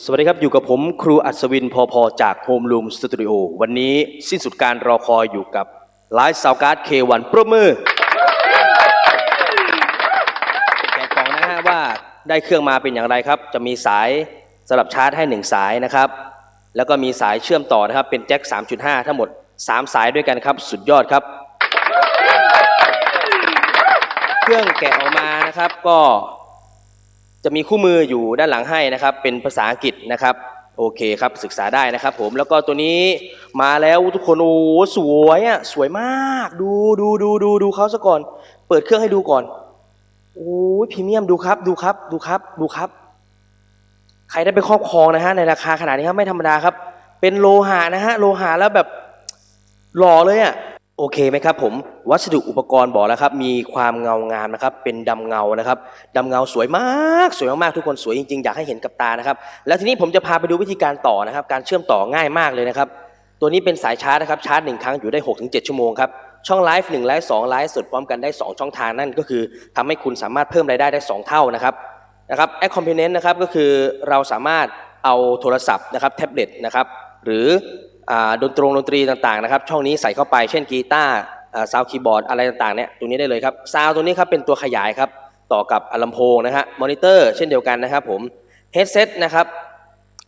สวัสดีครับ อยู่กับผมครูอัศวินพอพอจากโฮม o ูมสตูดิโอวันนี้สิ้นสุดการรอคอยอยู่กับไลฟ์ซาวการ์ดเควันปรบมือแกะกล่องนะฮะว่าได้เครื่องมาเป็นอย่างไรครับ จะมีสายสำหรับชาร์จให้ 1 สายนะครับ แล้วก็มีสายเชื่อมต่อนะครับ เป็นแจ็ค 3.5 ทั้งหมด 3 สายด้วยกันครับ สุดยอดครับ เครื่องแกะออกมานะครับก็ จะมีคู่มืออยู่ด้านหลังให้นะครับ เป็นภาษาอังกฤษนะครับโอเคครับศึกษาได้นะครับผมแล้วก็ตัวนี้มาแล้วทุกคนโอ้สวยอะสวยมาก ดูดูดูดูดูเขาซะก่อน เปิดเครื่องให้ดูก่อนโอ้ยพรีเมียมดูครับดูครับดูครับดูครับ ใครได้ไปครอบครองนะฮะในราคาขนาดนี้ครับไม่ธรรมดาครับ เป็นโลหะนะฮะโลหะแล้วแบบหล่อเลยอะ โอเคไหมครับผมวัสดุอุปกรณ์บอกแล้วครับ มีความเงางามนะครับ เป็นดำเงานะครับดำเงาสวยมากสวยมากๆทุกคนสวยจริงๆ อยากให้เห็นกับตานะครับ แล้วทีนี้ผมจะพาไปดูวิธีการต่อนะครับ การเชื่อมต่อง่ายมากเลยนะครับ ตัวนี้เป็นสายชาร์จนะครับชาร์จหนึ่งครั้งอยู่ได้ 6-7 ชั่วโมงครับช่องไลฟ์หนึ่งไลฟ์สองไลฟ์สดพร้อมกันได้ 2 ช่องทางนั่นก็คือทำให้คุณสามารถเพิ่มรายได้ได้ 2 เท่านะครับนะครับแอคคอมเพนเน็ต์นะครับก็คือเราสามารถเอาโทรศัพท์นะครับแท็บเล็ตนะครับหรือ ดนตรงดนตรีต่างๆนะครับ ช่องนี้ใส่เข้าไปเช่นกีตาร์ซาวคีย์บอร์ดอะไรต่างๆเนี่ยตรงนี้ได้เลยครับซาวตัวนี้ครับเป็นตัวขยายครับต่อกับลำโพงนะฮะมอนิเตอร์เช่นเดียวกันนะครับผมเฮดเซตนะครับ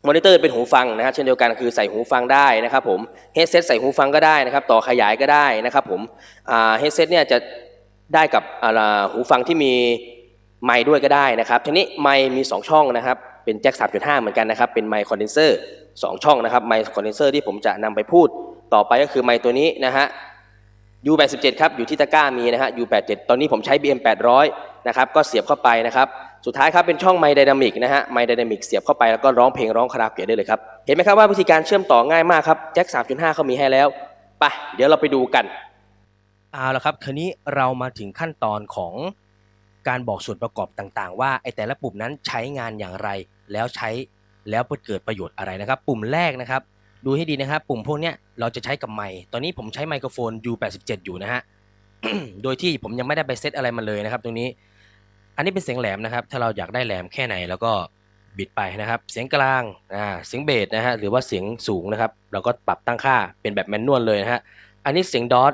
มอนิเตอร์เป็นหูฟังนะฮะเช่นเดียวกันคือใส่หูฟังได้นะครับผมเฮดเซตใส่หูฟังก็ได้นะครับ ต่อขยายก็ได้นะครับผมเฮดเซตเนี่ยจะได้กับหูฟังที่มีไมค์ด้วยก็ได้นะครับทีนี้ไมค์มี 2 ช่องนะครับ เป็นแจ็ค 3.5 เหมือนกันนะครับ เป็นไมค์คอนเดนเซอร์2ช่องนะครับไมค์คอนเดนเซอร์ที่ผมจะนำไปพูดต่อไปก็คือไมค์ตัวนี้นะฮะ U87 ครับ อยู่ที่ตะกร้ามีนะฮะ U87 ตอนนี้ผมใช้ BM 800 นะครับ ก็เสียบเข้าไปนะครับ สุดท้ายครับเป็นช่องไมค์ไดนามิกนะฮะ ไมค์ไดนามิกเสียบเข้าไปแล้วก็ร้องเพลงร้องคาราโอเกะได้เลยครับ เห็นไหมครับว่าวิธีการเชื่อมต่อง่ายมากครับ แจ็ค 3.5 เขามีให้แล้ว ไป เดี๋ยวเราไปดูกัน เอาละครับ คราวนี้เรามาถึงขั้นตอนของ การบอกส่วนประกอบต่างๆ ว่าไอแต่ละปุ่มนั้นใช้งานอย่างไร แล้วใช้แล้วเกิดประโยชน์อะไรนะครับ ปุ่มแรกนะครับ ดูให้ดีนะครับ ปุ่มพวกเนี้ยเราจะใช้กับไมค์ตอนนี้ผมใช้ไมโครโฟน U87 อยู่นะฮะโดยที่ผมยังไม่ได้ไปเซตอะไรมันเลยนะครับ ตรงนี้ อันนี้เป็นเสียงแหลมนะครับ ถ้าเราอยากได้แหลมแค่ไหนแล้วก็บิดไปนะครับ เสียงกลางอ่าเสียงเบสนะฮะหรือว่าเสียงสูงนะครับ เราก็ปรับตั้งค่าเป็นแบบแมนนวลเลยนะฮะอันนี้เสียงดอท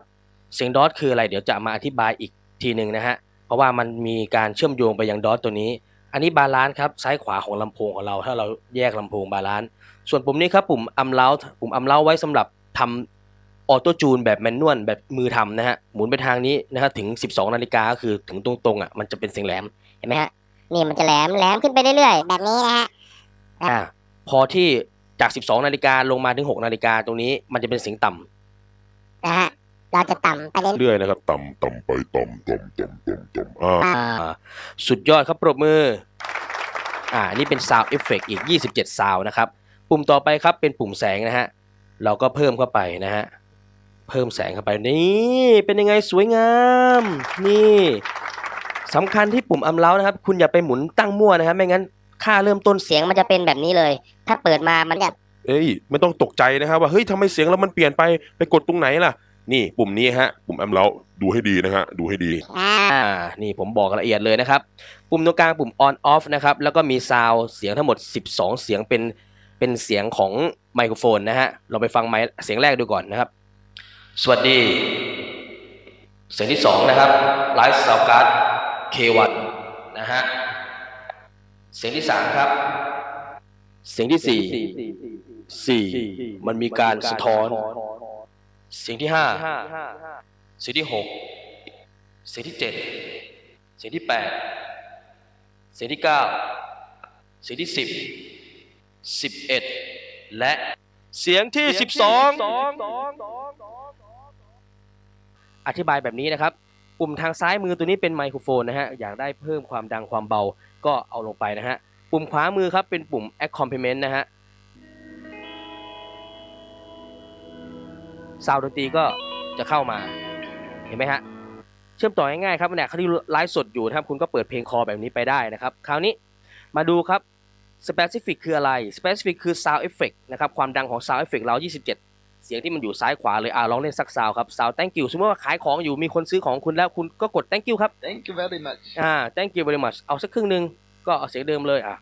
เสียงดอทคืออะไรเดี๋ยวจะมาอธิบายอีกทีหนึ่งนะฮะ ราะว่ามันมีการเชื่อมโยงไปยังดอทตัวนี้ อันนี้บาลานซ์ครับซ้ายขวาของลำโพงของเรา ถ้าเราแยกลำโพงบาลานซ์ส่วนปุ่มนี้ครับปุ่มอัมเลาปุ่มอัมเลาไว้สำหรับทำออโต้จูนแบบแมนนวลแบบมือทำนะฮะหมุนไปทางนี้นะฮะถึง 12 นาฬิกาก็คือถึงตรงๆอะมันจะเป็นเสียงแหลมเห็นไหมฮะนี่มันจะแหลมแหลมขึ้นไปเรื่อยๆ แบบนี้นะฮะอ่าพอที่จาก 12 นาฬิกาลงมาถึง 6 นาฬิกาตรงนี้มันจะเป็นเสียงต่ำนะฮะ เราจะต่ำไปเรื่อยเรื่อยนะครับ ต่ำต่ำไปต่ำต่ำต่ำต่ำต่ำอ่าๆอ่าอ่าสุดยอดครับปรบมือ อ่า นี่เป็น Sound Effect อีก 27 Sound นะครับ ปุ่มต่อไปครับเป็นปุ่มแสงนะฮะ เราก็เพิ่มเข้าไปนะฮะ เพิ่มแสงเข้าไปนี่ เป็นยังไงสวยงาม นี่สำคัญที่ปุ่มอัมเล้านะครับ คุณอย่าไปหมุนตั้งมั่วนะครับ ไม่งั้นค่าเริ่มต้นเสียงมันจะเป็นแบบนี้เลย ถ้าเปิดมามันจะเอ้ยไม่ต้องตกใจนะครับว่าเฮ้ยทำไมเสียงเรามันเปลี่ยนไปไปกดตรงไหนล่ะ นี่ปุ่มนี้ฮะ ปุ่มแอมเราดูให้ดีนะฮะ ดูให้ดี อ่า นี่ผมบอกละเอียดเลยนะครับ ปุ่มตรงกลางปุ่ม on off นะครับ แล้วก็มีซาวเสียงทั้งหมด 12 เสียงเป็น เป็นเสียงของไมโครโฟนนะฮะ เราไปฟังไมเสียงแรกดูก่อนนะครับ สวัสดี เสียงที่ 2 นะครับไลฟ์ซาวการ์ด K1 นะฮะ เสียงที่ 3 ครับ เสียงที่4 4 มันมีการสะท้อน เสียงที่5เสียงที่6เสียงที่7เสียงที่8เสียงที่9เสียงที่10 11และเสียงที่12อธิบายแบบนี้นะครับ ปุ่มทางซ้ายมือตัวนี้เป็นไมโครโฟนนะฮะ อยากได้เพิ่มความดังความเบาก็เอาลงไปนะฮะ ปุ่มขวามือครับเป็นปุ่ม accompaniment นะฮะ ซาวด์ดนตรีก็จะเข้ามาเห็นไหมฮะเชื่อมต่อง่ายๆครับเนี่ยเขาที่ไลฟ์สดอยู่นะครับคุณก็เปิดเพลงคอแบบนี้ไปได้นะครับ คราวนี้มาดูครับ specific คืออะไร specific คือ sound effect นะครับความดังของ sound effect เรา 27 เสียงที่มันอยู่ซ้ายขวาเลยอ่าลองเล่นสักซาวครับ sound thank you สมมติว่าขายของอยู่มีคนซื้อของคุณแล้วคุณก็กด thank you ครับ Thank you very much. อ่า thank you very much เอาสักครึ่งหนึ่งก็เอาเสียงเดิมเลยอะ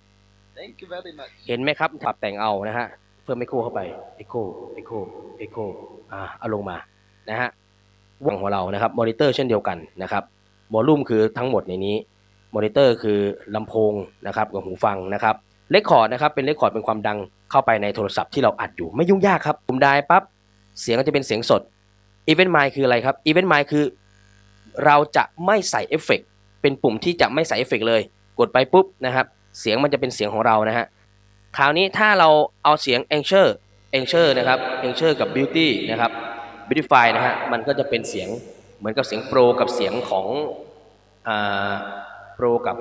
Thank you very much. เห็นไหมครับปรับแต่งเอานะฮะเพิ่มไอโคเข้าไปไอโคไอโคไอโคอ่าเอาลงมานะฮะวงของเรานะครับมอนิเตอร์เช่นเดียวกันนะครับวอลลุ่มคือทั้งหมดในนี้มอนิเตอร์คือลำโพงนะครับกับหูฟังนะครับเลคคอร์ดนะครับเป็นเลคคอร์ดเป็นความดังเข้าไปในโทรศัพท์ที่เราอัดอยู่ไม่ยุ่งยากครับปุ่มได้ปั๊บเสียงก็จะเป็นเสียงสด Event Mic คืออะไรครับ Event Mic คือ เราจะไม่ใส่เอฟเฟกต์เป็นปุ่มที่จะไม่ใส่เอฟเฟกต์เลย กดไปปุ๊บนะครับเสียงมันจะเป็นเสียงของเรานะฮะ คราวนี้ถ้าเราเอาเสียง a n c h o r a n c h o r นะครับ a n c h o r กับ Beauty นะครับ Beautify นะฮะมันก็จะเป็นเสียงเหมือนกับเสียงโปรกับเสียงของโปรกับ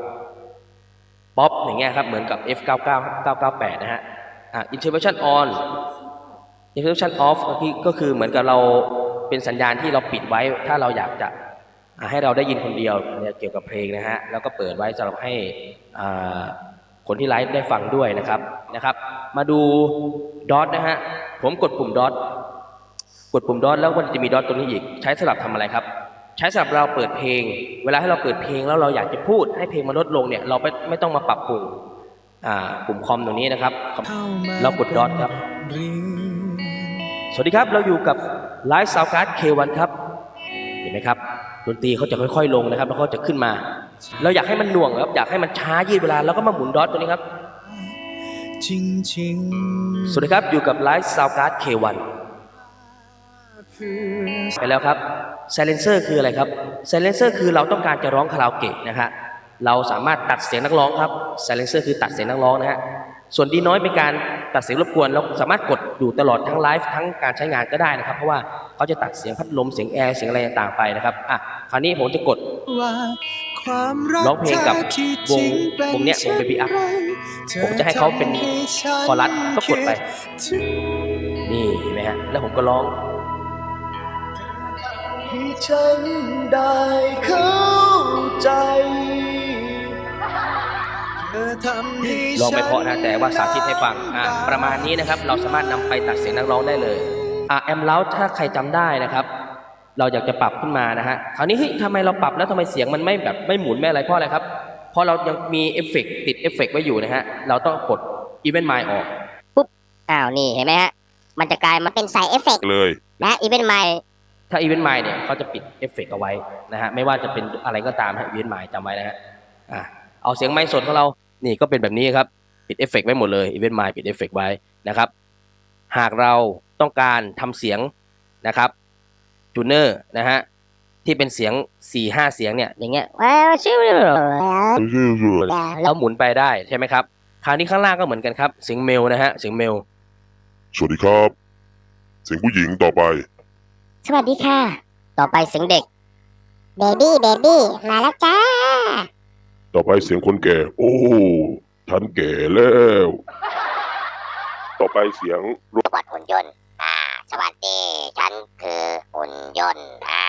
ป๊อปอย่างเงี้ยครับเหมือนกับ F99 998นะฮะอ่า Intervention on Intervention off ก็คือก็คือเหมือนกับเราเป็นสัญญาณที่เราปิดไว้ ถ้าเราอยากจะให้เราได้ยินคนเดียวเนี่ยเกี่ยวกับเพลงนะฮะแล้วก็เปิดไว้สำหรับให้ คนที่ไลฟ์ได้ฟังด้วยนะครับนะครับ มาดูดอทนะฮะผมกดปุ่มดอทกดปุ่มดอทแล้วมันจะมีดอทตัวนี้อีก ใช้สำหรับทำอะไรครับ ใช้สำหรับเราเปิดเพลง เวลาให้เราเปิดเพลงแล้วเราอยากจะพูดให้เพลงมันลดลงเนี่ยเราไม่ไม่ต้องมาปรับปุ่มอ่าปุ่มคอมตรงนี้นะครับ เรากดดอทครับ สวัสดีครับเราอยู่กับไลฟ์ซาวการ์ด K1 ครับ เห็นไหมครับดนตรีเขาจะค่อยๆลงนะครับ แล้วเขาจะขึ้นมา เราอยากให้มันหน่วงครับ อยากให้มันช้ายืดเวลา แล้วก็มาหมุนดอทตัวนี้ครับจริงๆสวัสดีครับอยู่กับไลฟ์ซาวการ์ด K1 ไปแล้วครับ Silencer คืออะไรครับ Silencer คือเราต้องการจะร้องคาราโอเกะนะฮะเราสามารถตัดเสียงนักร้องครับ Silencer คือตัดเสียงนักร้องนะฮะส่วนดีน้อยเป็นการตัดเสียงรบกวนเราสามารถกดอยู่ตลอดทั้งไลฟ์ทั้งการใช้งานก็ได้นะครับ เพราะว่าเขาจะตัดเสียงพัดลมเสียงแอร์เสียงอะไรต่างๆไปนะครับอะคราวนี้ผมจะกด รักร้องเพลงกับที่วงจริป็วงเนี้ยวง Baby Up เธอผมจะให้เขาเป็นทำให้ฉันคอรัสก็กดไปคิดถึงนี่เห็นไหมฮะ แล้วผมก็ร้องให้ฉันได้เข้าใจเธอทำให้ลองไปฉัเพราะนะแต่ว่าสาธิตให้ฟังอะประมาณนี้นะครับ เราสามารถนำไปตัดเสียงนักร้องได้เลยอะแอมเล้าถ้าใครจำได้นะครับ เราอยากจะปรับขึ้นมานะฮะคราวนี้เฮ้ยทำไมเราปรับแล้วทำไมเสียงมันไม่แบบไม่หมุนไม่อะไรเพราะอะไรครับเพราะเรายังมีเอฟเฟกต์ติดเอฟเฟกต์ไว้อยู่นะฮะเราต้องกด Event My ออกอ้าวนี่เห็นไหมฮะมันจะกลายมาเป็นใส่เอฟเฟกต์เลยและอีเวนต์ใหม่ถ้า Event My เนี่ยเขาจะปิดเอฟเฟกต์เอาไว้นะฮะไม่ว่าจะเป็นอะไรก็ตามฮะ Event My จำไว้นะฮะอะเอาเสียงไมค์สดของเรานี่ก็เป็นแบบนี้ครับปิดเอฟเฟกต์ไว้หมดเลย Event My ปิดเอฟเฟกต์ไว้นะครับหากเราต้องการทำเสียงนะครับ จูเนอร์นะฮะที่เป็นเสียง4ี่ห้าเสียงเนี่ยอย่างเงี้ยว้าวชื่อแล้วเราหมุนไปได้ใช่ไหมครับคราวนี้ข้างล่างก็เหมือนกันครับเสียงเมลนะฮะเสียงเมล สวัสดีครับ เสียงผู้หญิงต่อไป สวัสดีค่ะ ต่อไปเสียงเด็กเบบี้เบบี้มาแล้วจ้า ต่อไปเสียงคนแก่ โอ้ฉันแก่แล้ว ต่อไปเสียงประวัติหุ่นยนต์อ่า สวัสดี ฉันคือหุ่นยนต์อ่า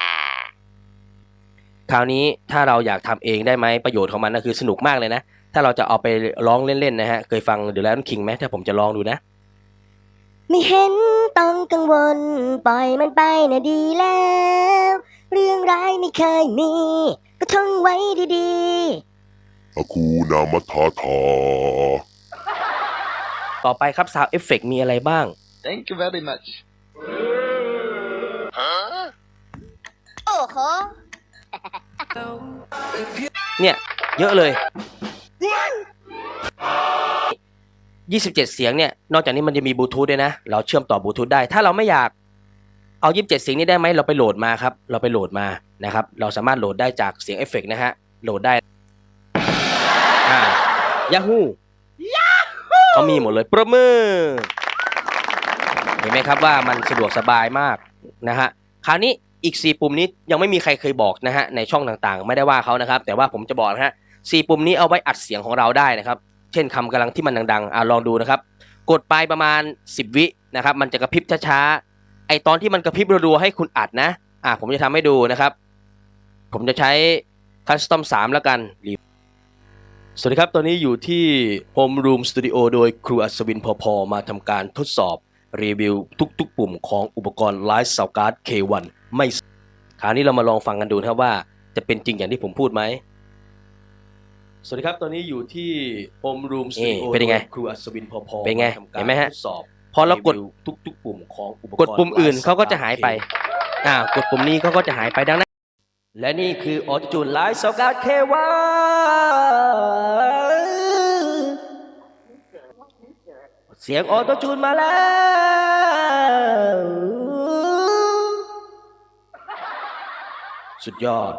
คราวนี้ถ้าเราอยากทำเองได้ไหมประโยชน์ของมันก็คือสนุกมากเลยนะ ถ้าเราจะเอาไปร้องเล่นๆนะฮะ เคยฟัง The Lion King ไหมถ้าผมจะลองดูนะ ไม่เห็นต้องกังวล ปล่อยมันไปนะดีแล้ว เรื่องร้ายไม่เคยมี ก็ท่องไว้ดีอาคูนามัทาทาต่อไปครับ Sound Effect มีอะไรบ้าง Thank you very much. โอ้โห เนี่ย เยอะเลย 27 เสียงเนี่ย นอกจากนี้มันจะมีบลูทูธด้วยนะ เราเชื่อมต่อบลูทูธได้ ถ้าเราไม่อยากเอา 27 เสียงนี้ได้ไหม เราไปโหลดมาครับ เราไปโหลดมานะครับ เราสามารถโหลดได้จากเสียงเอฟเฟกต์นะฮะ โหลดได้อ่า Yahoo เขามีหมดเลย ประมือ เห็นไหมครับว่ามันสะดวกสบายมากนะฮะคราวนี้อีก 4 ปุ่มนี้ยังไม่มีใครเคยบอกนะฮะในช่องต่างๆ ไม่ได้ว่าเขานะครับ แต่ว่าผมจะบอกนะฮะสี่ปุ่มนี้เอาไว้อัดเสียงของเราได้นะครับ เช่นคำกำลังที่มันดังๆอ่าลองดูนะครับ กดไปประมาณ 10 วินะครับ มันจะกระพริบช้าๆไอตอนที่มันกระพริบรัวๆให้คุณอัดนะอ่าผมจะทำให้ดูนะครับ ผมจะใช้ Custom 3แล้วกันสวัสดีครับ ตอนนี้อยู่ที่ Home Room Studio โดยครูอัศวินพอพอมาทำการทดสอบ รีวิวทุกๆ ปุ่มของอุปกรณ์ Live Sound Card K1 ไม่คราวนี้เรามาลองฟังกันดูนะครับว่าจะเป็นจริงอย่างที่ผมพูดไหม สวัสดีครับ ตอนนี้อยู่ที่โฮมรูมสนี่ตูดิโอเป็นยังไงครูอัศวินพอพอเป็นไงาทำการเห็นไหมฮะทดสอบๆพอเรากดรีวิวทุกๆ ปุ่มของอุปกรณ์กดปุ่มอื่นเขาก็จะหายไปอ่ากดปุ่มนี้เขาก็จะหายไปดังนั้น และนี่คือออโตจูนไลฟ์สกัดเควาเสียงออโตจูนมาแล้ว สุดยอด